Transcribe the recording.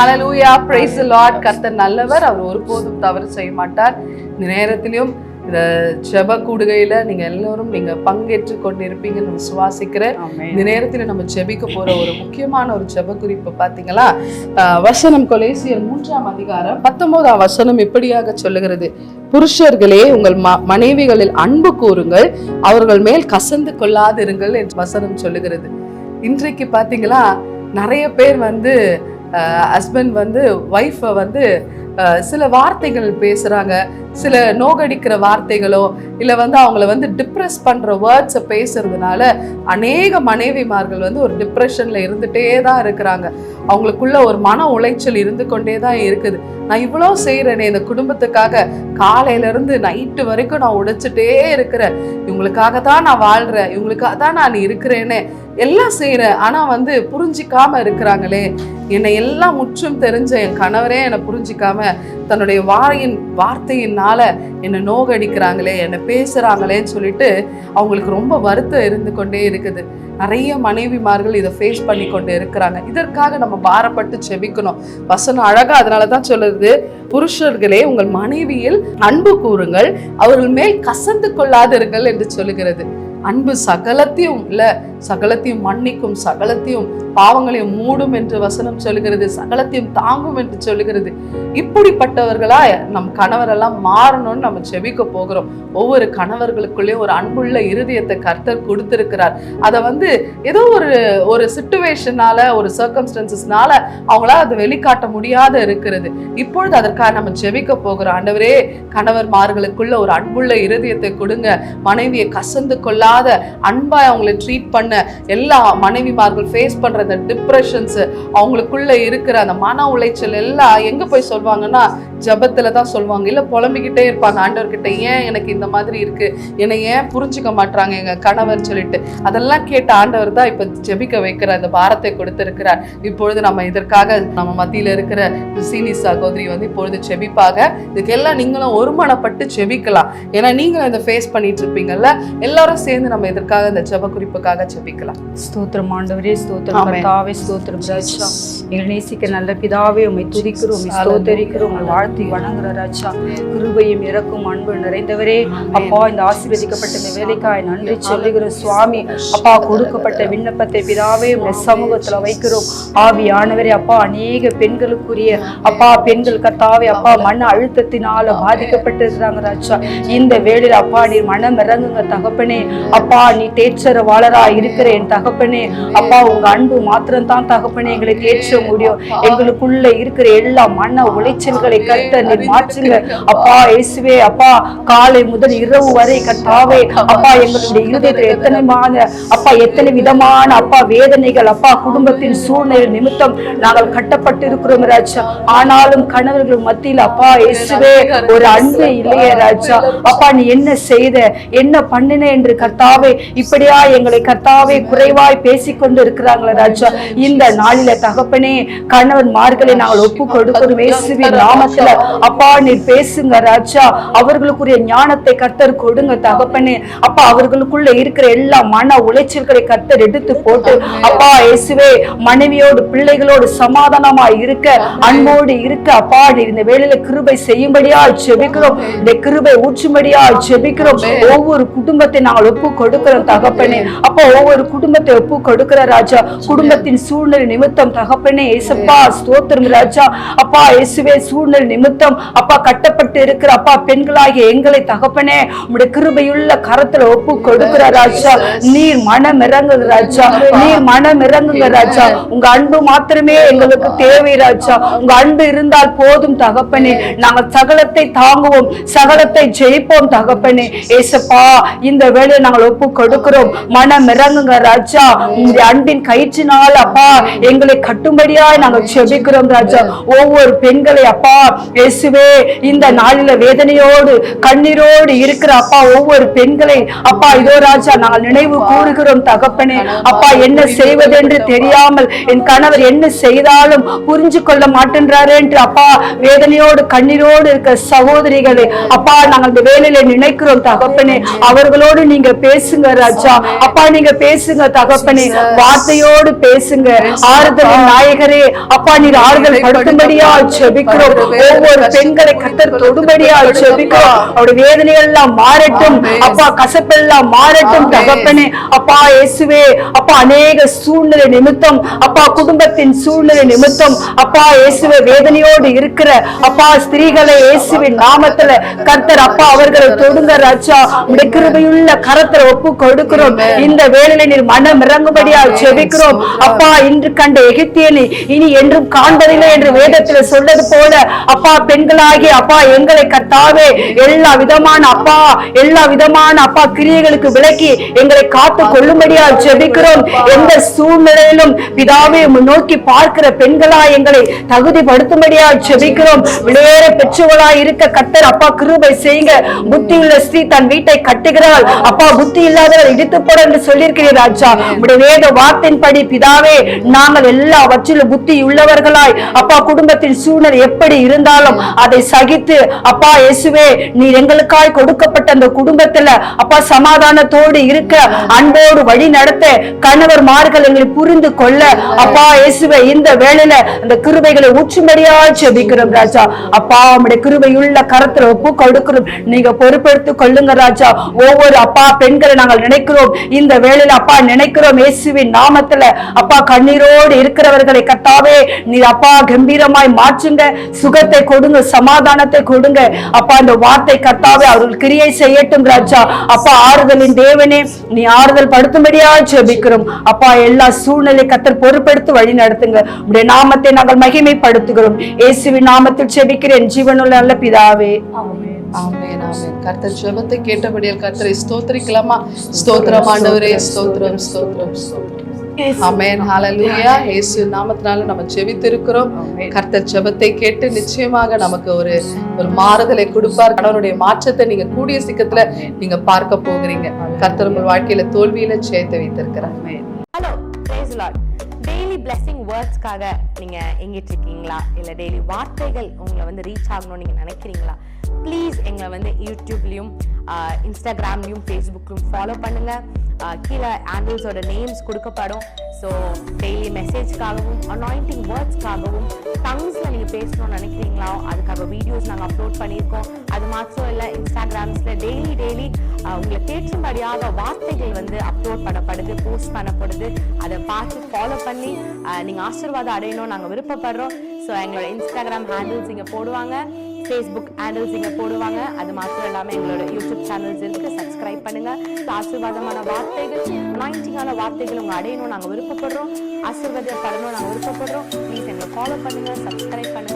Hallelujah praise the கர்த்தர் நல்லவர். அவர் ஒருபோதும் தவறு செய்ய மாட்டார் நேரத்திலையும் நேரத்திலும் இந்த ஜெப கூடுகையில நீங்க எல்லாரும் நீங்க பங்கேற்று கொண்டிருப்பீங்கன்னு விசுவாசிக்கிறேன் இந்த நேரத்துல நம்ம ஜெபிக்க போற ஒரு முக்கியமான ஒரு ஜெப குறிப்பு பாத்தீங்களா? ஆஹ் வசனம் கொலேசியர் மூன்றாம் அதிகாரம் பத்தொன்பதாம் வசனம் இப்படியாக சொல்லுகிறது? புருஷர்களே உங்கள் ம மனைவிகளில் அன்பு கூறுங்கள் அவர்கள் மேல் கசந்து கொள்ளாதிருங்கள் என்று வசனம் சொல்லுகிறது. இன்றைக்கு பாத்தீங்களா நிறைய பேர் வந்து ஹஸ்பண்ட் வந்து ஒய்ஃபை வந்து சில வார்த்தைகள் பேசுகிறாங்க சில நோகடிக்கிற வார்த்தைகளோ இல்லை வந்து அவங்கள வந்து டிப்ரெஸ் பண்ணுற வேர்ட்ஸை பேசுறதுனால அநேக மனைவிமார்கள் வந்து ஒரு டிப்ரெஷனில் இருந்துகிட்டே தான் இருக்கிறாங்க. அவங்களுக்குள்ள ஒரு மன உளைச்சல் இருந்து கொண்டே தான் இருக்குது. நான் இவ்வளோ செய்கிறேனே இந்த குடும்பத்துக்காக காலையிலேருந்து நைட்டு வரைக்கும் நான் உடைச்சிட்டே இருக்கிறேன். இவங்களுக்காக தான் நான் வாழ்கிறேன் இவங்களுக்காக தான் நான் இருக்கிறேனே. எல்லாம் செய்கிறேன் ஆனால் வந்து புரிஞ்சிக்காம இருக்கிறாங்களே. என்னை எல்லாம் முற்றும் தெரிஞ்ச என் கணவரே என்னை புரிஞ்சிக்காம தன்னுடைய வாயின் வார்த்தையினால் என்னை நோகடிக்கிறாங்களே என்னை பேசுகிறாங்களேன்னு சொல்லிட்டு அவங்களுக்கு ரொம்ப வருத்தம் இருந்து கொண்டே இருக்குது. நிறைய மனைவிமார்கள் இதை ஃபேஸ் பண்ணி கொண்டு இருக்கிறாங்க. இதற்காக நம்ம பாரப்பட்டு செபிக்கணும். வசனம் அழகா அதனால தான் சொல்லுது. புருஷர்களே உங்கள் மனைவியில் அன்பு கூறுங்கள். அவர்கள் மேல் கசந்து கொள்ளாதீர்கள் என்று சொல்லுகிறது. அன்பு சகலத்தையும் இல்ல சகலத்தையும் மன்னிக்கும் சகலத்தையும் பாவங்களையும் மூடும் என்று வசனம் சொல்லுகிறது சகலத்தையும் தாங்கும் என்று சொல்லுகிறது. இப்படிப்பட்டவர்களா நம் கணவரெல்லாம் மாறணும்னு நம்ம செபிக்க போகிறோம். ஒவ்வொரு கணவர்களுக்குள்ளேயும் ஒரு அன்புள்ள இருதயத்தை கர்த்தர் கொடுத்திருக்கிறார். அதை வந்து ஏதோ ஒரு ஒரு சுச்சுவேஷனால ஒரு சர்க்கம்ஸ்டன்சஸ்னால அவங்களால அதை வெளிக்காட்ட முடியாத இருக்கிறது. இப்பொழுது அதற்காக நம்ம ஜெபிக்க போகிறோம். ஆண்டவரே கணவர்மார்களுக்குள்ள ஒரு அன்புள்ள இருதயத்தை கொடுங்க. மனைவியை கசந்து கொள்ளாத அன்பாய் அவங்கள ட்ரீட் பண்ண. எல்லா மனைவிமார்கள் ஃபேஸ் பண்ற அந்த டிப்ரெஷன்ஸ் அவங்களுக்குள்ள இருக்கிற அந்த மன உளைச்சல் எல்லாம் எங்க போய் சொல்வாங்கன்னா ஜபத்துல தான் சொல்லுவாங்க. இல்ல புலம்பிக்கிட்டே இருப்பாங்க. ஆண்டவர்கிட்ட ஏன் எனக்கு இந்த மாதிரி இருக்கு? என்னை ஏன் புரிஞ்சுக்க மாட்றாங்க எங்க கணவர் சொல்லிட்டு. அதெல்லாம் கேட்ட ஆண்டவர் தான் இப்ப ஜெபிக்க வைக்கிற அந்த பாரத்தை கொடுத்திருக்கிறார். இப்பொழுது நம்ம இதற்காக நம்ம மத்தியில இருக்கிற சீனி சகோதரி வந்து இப்பொழுது செபிப்பாக இதுக்கெல்லாம் நீங்களும் ஒருமனப்பட்டு செபிக்கலாம் ஏன்னா நீங்களும் இதை ஃபேஸ் பண்ணிட்டு இருப்பீங்கல்ல? எல்லாரும் சேர்ந்து நம்ம இதற்காக இந்த ஜெப குறிப்புக்காக செபிக்கலாம் ஸ்தோத்திரம் ஆண்டவரே ஸ்தோத்திரம். கர்த்தாவே ஸ்தோத்திரம் எங்கள் நேசிக்க நல்ல பிதாவே உம்மை துதிக்கிறோம் ஸ்தோத்தரிக்கிறோம். உம்மை வாழ்த்தி வணங்குற ராஜா. கிருபையும் இறக்கும் அன்பு நிறைந்தவரே. அப்பா இந்த ஆசீர்வதிக்கப்பட்ட இந்த வேலைக்காய் நன்றி சொல்லுகிற சுவாமி. அப்பா கொடுக்கப்பட்ட விண்ணப்பத்தை பிதாவே சமூகத்துல வைக்கிறோம். ஆவியானவரே அப்பா அநேக பெண்களுக்குரிய அப்பா பெண்கள் கத்தாவே அப்பா மன அழுத்தத்தினால பாதிக்கப்பட்டிருக்கிறாங்க ராஜா. இந்த வேளையில அப்பா நீ மனம் இறங்குங்க தகப்பனே. அப்பா நீ தேற்றரவாளரா இருக்கிற என் தகப்பனே. அப்பா உங்க அன்பு மாத்திரம்தான் தகப்பனே. எங்களை தேற்ற முடியும். எங்களுக்குள்ள இருக்கிற எல்லா மன உளைச்சல்களை கத்த நீ மாற்றுங்க. அப்பா இயேசுவே அப்பா காலை முதல் இரவு வரை கத்தாவே அப்பா எங்களுடைய இருதயத்தில் எத்தனை மான அப்பா எத்தனை விதமான அப்பா வேதனைகள் அப்பா குடும்பத்தின் சூழ்நிலை நிமித்தம் நாங்கள் கட்டப்பட்டு இருக்கிறோம் ராஜா. ஆனாலும் கணவர்கள் மத்தியில் அப்பா இயேசுவே ஒரு அன்பு இல்லையே ராஜா. அப்பா நீ என்ன செய்த என்ன பண்ணின என்று கர்த்தாவே இப்படியா எங்களை கர்த்தாவே குறைவாய் பேசிக்கொண்டு இருக்கிறாங்களே ராஜா. இந்த நாளில தகப்பனே கணவன் மார்களை நாங்கள் ஒப்பு கொடுக்கிறோம் இயேசுவின் நாமத்துல இடத்துல அப்பா நீ பேசுங்க ராஜா. அவர்களுக்குரிய ஞானத்தை கர்த்தர் கொடுங்க தகப்பனே. அப்பா அவர்களுக்குள்ள இருக்கிற எல்லா மன உளைச்சல்களை கர்த்தர் எடுத்து போட்டு அப்பா இயேசுவே மனைவியோடு பிள்ளைகளோடு சமாதானமா இருக்க அன்போடு இருக்க அப்பா நீ இந்த வேலையில கிருபை செய்யும்படியா செபிக்கிறோம் இந்த கிருபை ஊற்றும்படியா செபிக்கிறோம் ஒவ்வொரு குடும்பத்தை நாங்கள் ஒப்பு கொடுக்கிறோம் தகப்பனே. அப்பா ஒவ்வொரு குடும்பத்தை ஒப்பு கொடுக்கிற ராஜா. குடும்பத்தின் சூழ்நிலை நிமித்தம் தகப்பனே ஏசப்பா ஸ்தோத்திரம் ராஜா. அப்பா இயேசுவே சூழ்நிலை நிமித்தம் அப்பா கட்டப்பட்டு இருக்கிற அப்பா பெண்களாகிய எங்களை தகப்பனே உம்முடைய கிருபையுள்ள கரத்துல ஒப்பு கொடுக்கிற ராஜா. நீர் மனம் இறங்குங்க ராஜா. நீர் மனம் இறங்குங்க ராஜா. உங்க அன்பு மாத்திரமே எங்களுக்கு தேவை ராஜா. உங்க அன்பு இருந்தால் போதும் தகப்பனே. நாங்கள் சகலத்தை தாங்குவோம் சகலத்தை ஜெயிப்போம் தகப்பனே. ஏசப்பா இந்த வேலையை நாங்கள் ஒப்பு கொடுக்கிறோம். மனம் இறங்குங்க ராஜா. உங்களுடைய அன்பின் கயிற்றினால் அப்பா எங்களை கட்டும்படியாய் நாங்கள் செபிக்கிறோம் ராஜா. ஒவ்வொரு பெண்களை அப்பா இயேசுவே இந்த நாளில வேதனையோடு கண்ணீரோடு இருக்கிற அப்பா ஒவ்வொரு பெண்களை அப்பா இதோ ராஜா நாங்கள் நினைவு கூறுகிறோம் தகப்பனே. அப்பா என்ன செய்வதென்று தெரியாமல் என் கணவர் என்ன செய்தாலும் புரிஞ்சு கொள்ள மாட்டேன்றாரு என்று அப்பா வேதனையோடு கண்ணீரோடு இருக்க சகோதரிகளே அப்பா நாங்கள் இந்த வேலையில நினைக்கிறோம் தகப்பனே. அவர்களோடு நீங்க பேசுங்க ராஜா. அப்பா நீங்க பேசுங்க தகப்பனே. வார்த்தையோடு பேசுங்க. ஆறுதல் நாயகரே அப்பா நீர் ஆறுதல் படுத்தும்படியா செபிக்கிறோம். ஒவ்வொரு பெண்களை கத்தர் தொடும்படியா செபிக்கிறோம் அவருடைய வேதனைகள் எல்லாம் மாறட்டும் அப்பா கசப்பெல்லாம் மாறட்டும் தகப்பனே. அப்பா இயேசுவே அப்பா அநேக சூழ்நிலை நிமித்தம். அப்பா குடும்பத்தின் சூழ்நிலை நிமித்தம். அப்பா இயேசுவே வேதனையோடு இருக்கிற அப்பா ஸ்திரீகளை இயேசுவின் நாமத்துல கர்த்தர் அப்பா அவர்களை தொடுங்க ராஜா. கிருபையுள்ள கரத்துல ஒப்பு கொடுக்கிறோம். இந்த வேளையில நீர் மனம் இறங்கும்படியா ஜெபிக்கிறோம் அப்பா இன்று கண்ட எகிப்தியனை இனி என்றும் காண்பதில்லை என்று வேதத்துல சொல்லது போல அப்பா அப்பா பெண்களாகி அப்பா எங்களை கத்தாவே எல்லா விதமான அப்பா எல்லா விதமான அப்பா கிரியைகளுக்கு விலக்கி எங்களை காத்து கொள்ளும்படியா ஜெபிக்கிறோம். எந்த சூழ்நிலையிலும் பிதாவே உம்மை நோக்கி பார்க்கிற பெண்களா எங்களை தகுதிப்படுத்தும்படியா ஜெபிக்கிறோம். விளையேற பெற்றவளா இருக்க கத்தர் அப்பா கிருபை செய்யுங்க. புத்தி உள்ள ஸ்ரீ தன் வீட்டை கட்டுகிறாள். அப்பா புத்தி இல்லாதவள் இடித்து போட என்று சொல்லியிருக்கிறீர் ராஜா. உடைய வேத வார்த்தையின்படி பிதாவே நாங்கள் எல்லாவற்றிலும் புத்தி உள்ளவர்களாய் அப்பா குடும்பத்தின் சூழ்நிலை எப்படி இருந்தால் இருந்தாலும் அதை சகித்து அப்பா இயேசுவே நீ எங்களுக்காய் கொடுக்கப்பட்ட அந்த குடும்பத்துல அப்பா சமாதானத்தோடு இருக்க அன்போடு வழி நடத்த கணவர்மார்கள் எங்களை புரிந்து கொள்ள அப்பா இயேசுவே இந்த வேலையில அந்த கிருபைகளை ஊற்றும்படியா செபிக்கிறோம் ராஜா. அப்பா உம்முடைய கிருபையுள்ள கரத்துல ஒப்பு கொடுக்கிறோம். நீங்க பொறுப்பெடுத்து கொள்ளுங்க ராஜா. ஒவ்வொரு அப்பா பெண்களை நாங்கள் நினைக்கிறோம். இந்த வேலையில அப்பா நினைக்கிறோம் இயேசுவின் நாமத்துல அப்பா கண்ணீரோடு இருக்கிறவர்களை கத்தாவே நீ அப்பா கம்பீரமாய் மாற்றுங்க. சுகத்தை கொடுங்க சமாதானத்தை கொடுங்க. அப்பா அந்த வார்த்தை கத்தாவே அவர்கள் கிரியை செய்யட்டும் ராஜா. அப்பா ஆறுதலின் தேவனே நீ ஆறுதல் படுத்தும்படியா ஜெபிக்கிறோம். அப்பா எல்லா சூழ்நிலை கத்தர் பொறுப்பெடுத்து வழி நடத்துங்க. உடைய நாமத்தை நாங்கள் மகிமைப்படுத்துகிறோம். இயேசுவின் நாமத்தில் ஜெபிக்கிறேன். ஜீவனுள்ள நல்ல பிதாவே. ஆமென் ஆமென். கர்த்தர் ஜெபத்தை கேட்டபடியால் கர்த்தரை ஸ்தோத்திரிக்கலாமா? ஸ்தோத்திரம் ஆண்டவரே ஸ்தோத்திரம் ஸ்தோத்திரம் ஸ்தோத்திரம். ஆமென் ஹalleluya இயேசு நாமத்தினால நம்ம ஜெபித்திருக்கிறோம். கர்த்தர் ஜெபத்தை கேட்டு நிச்சயமாக நமக்கு ஒரு ஒரு மாறுதலை கொடுப்பார். கணவனுடைய மாற்றத்தை நீங்க கூடிய சீக்கிரத்துல நீங்க பார்க்க போகிறீங்க. கர்த்தர் உங்கள் வாழ்க்கையில தோல்வியில ஜெயத்தை வைத்திருக்கிறார். ஹலோ டெய்லி பிளெஸிங் வேர்ட்ஸ்க்காக நீங்கள் எங்கிட்டு இருக்கீங்களா இல்லை டெய்லி வார்த்தைகள் உங்களை வந்து ரீச் ஆகணும்னு நீங்கள் நினைக்கிறீங்களா? ப்ளீஸ் எங்களை வந்து யூடியூப்லேயும் இன்ஸ்டாகிராம்லேயும் ஃபேஸ்புக்லையும் ஃபாலோ பண்ணுங்கள் கீழே ஆண்டில்ஸோட நேம்ஸ் கொடுக்கப்படும். ஸோ டெய்லி மெசேஜ்க்காகவும் அனாயிண்டிங் வேர்ட்ஸ்க்காகவும் டங்ஸில் நீங்கள் பேசணும்னு நினைக்கிறீங்களா? வீடியோஸ் நாங்கள் அப்லோட் பண்ணியிருக்கோம். அது மாத்திரம் இல்லை இன்ஸ்டாகிராம்ஸில் டெய்லி டெய்லி உங்களை கேட்கும்படியாக வார்த்தைகள் வந்து அப்லோட் பண்ணப்படுது போஸ்ட் பண்ணப்படுது. அதை பார்த்து ஃபாலோ பண்ணி நீங்கள் ஆசீர்வாதம் அடையணும் நாங்கள் விருப்பப்படுறோம். ஸோ எங்களோட இன்ஸ்டாகிராம் ஹேண்டில்ஸ் இங்கே போடுவாங்க ஃபேஸ்புக் ஹேண்டில்ஸ் இங்கே போடுவாங்க. அது மாத்திரம் இல்லாமல் எங்களோட யூடியூப் சேனல்ஸ் இருக்கு சப்ஸ்கிரைப் பண்ணுங்க. ஆசீர்வாதமான வார்த்தைகள் அனாயிண்டிங்கான வார்த்தைகள் உங்க அடையணும் நாங்கள் விருப்பப்படுறோம். ஆசீர்வாதப்படணும் நாங்கள் விருப்பப்படுறோம். ப்ளீஸ் எங்களை ஃபாலோ பண்ணுங்க சப்ஸ்கிரைப் பண்ணுங்க.